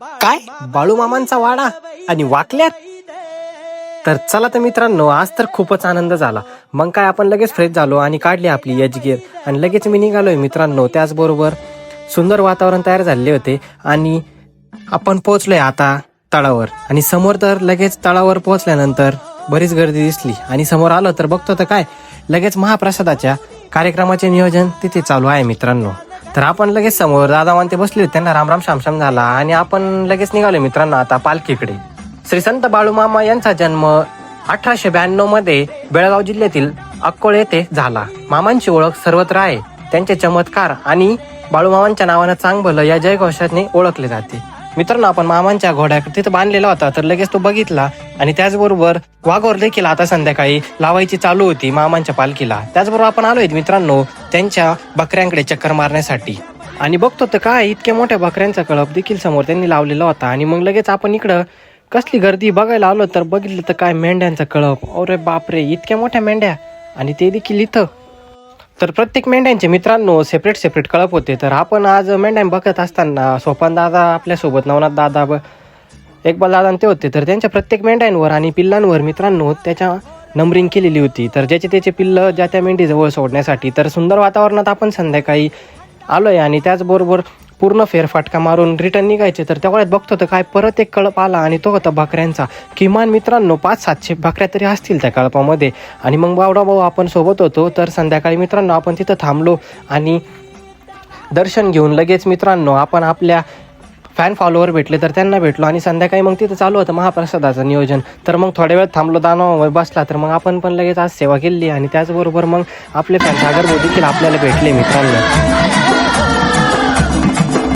काय? बाळूमामांचा वाडा? आणि वाकल्यात? तर चला तर मित्रांनो आज तर खूपच आनंद झाला. मग काय आपण लगेच फ्रेश झालो आणि काढली आपली यजगीर आणि लगेच मी निघालोय मित्रांनो त्याचबरोबर सुंदर वातावरण तयार झाले होते. आणि आपण पोहोचलोय आता तळावर. आणि समोर तर लगेच तळावर पोहोचल्यानंतर बरीच गर्दी दिसली. आणि समोर आलं तर बघतो तर काय लगेच महाप्रसादाच्या कार्यक्रमाचे नियोजन तिथे चालू आहे मित्रांनो. तर आपण लगेच समोर दादा म्हणते बसले त्यांना रामराम श्यामश्याम झाला. आणि आपण लगेच निघालो मित्रांनो आता पालखीकडे. श्री संत बाळूमामा यांचा जन्म अठराशे ब्याण्णवमध्ये बेळगाव जिल्ह्यातील अक्कोळ येथे झाला. मामांची ओळख सर्वत्र आहे. त्यांचे चमत्कार आणि बाळूमामांच्या नावानं चांगभलं या जयघोषाने ओळखले जाते. मित्रांनो आपण मामांच्या घोड्या तिथं बांधलेला होता तर लगेच तो बघितला आणि त्याचबरोबर वाघोर देखील आता संध्याकाळी लावायची चालू होती मामांच्या पालखीला. त्याचबरोबर आपण आलोय मित्रांनो त्यांच्या बकऱ्यांकडे चक्कर मारण्यासाठी. आणि बघतो तर काय इतक्या मोठ्या बकऱ्यांचा कळप देखील समोर त्यांनी लावलेला होता. आणि मग लगेच आपण इकडं कसली गर्दी बघायला आलो तर बघितलं तर काय मेंढ्यांचा कळप. अरे बापरे इतक्या मोठ्या मेंढ्या. आणि ते देखील इथं. तर प्रत्येक मेंढ्यांचे मित्रांनो सेपरेट सेपरेट कळप होते. तर आपण आज मेंढ्या बघत असताना सोपान दादा आपल्यासोबत नवनाथ दादा ब- एकबाल दादा ते होते. तर त्यांच्या प्रत्येक मेंढ्यांवर आणि पिल्लांवर मित्रांनो त्याच्या नंबरिंग केलेली होती. तर ज्याचे त्याचे पिल्लं ज्या त्या मेंढीजवळ सोडण्यासाठी तर सुंदर वातावरणात आपण संध्याकाळी आलोय आणि त्याचबरोबर पूर्ण फेरफाटका मारून रिटर्न निघायचे. तर तेवढ्यात बघतो तर काय परत एक कळप आला आणि तो होता बकऱ्यांचा किमान मित्रांनो पाच सातशे बकऱ्या तरी असतील त्या कळपामध्ये. आणि मग बावडा भाऊ आपण सोबत होतो तर संध्याकाळी मित्रांनो आपण तिथं थांबलो आणि दर्शन घेऊन लगेच मित्रांनो आपण आपल्या फॅन फॉलोवर भेटले तर त्यांना भेटलो आणि संध्याकाळी मग तिथं चालू होतं महाप्रसादाचं नियोजन. तर मग थोड्या वेळ थांबलो दानव बसला तर मग आपण पण लगेच आज सेवा केली आणि त्याचबरोबर मग आपले फॅन सागर देखील आपल्याला भेटले मित्रांनो.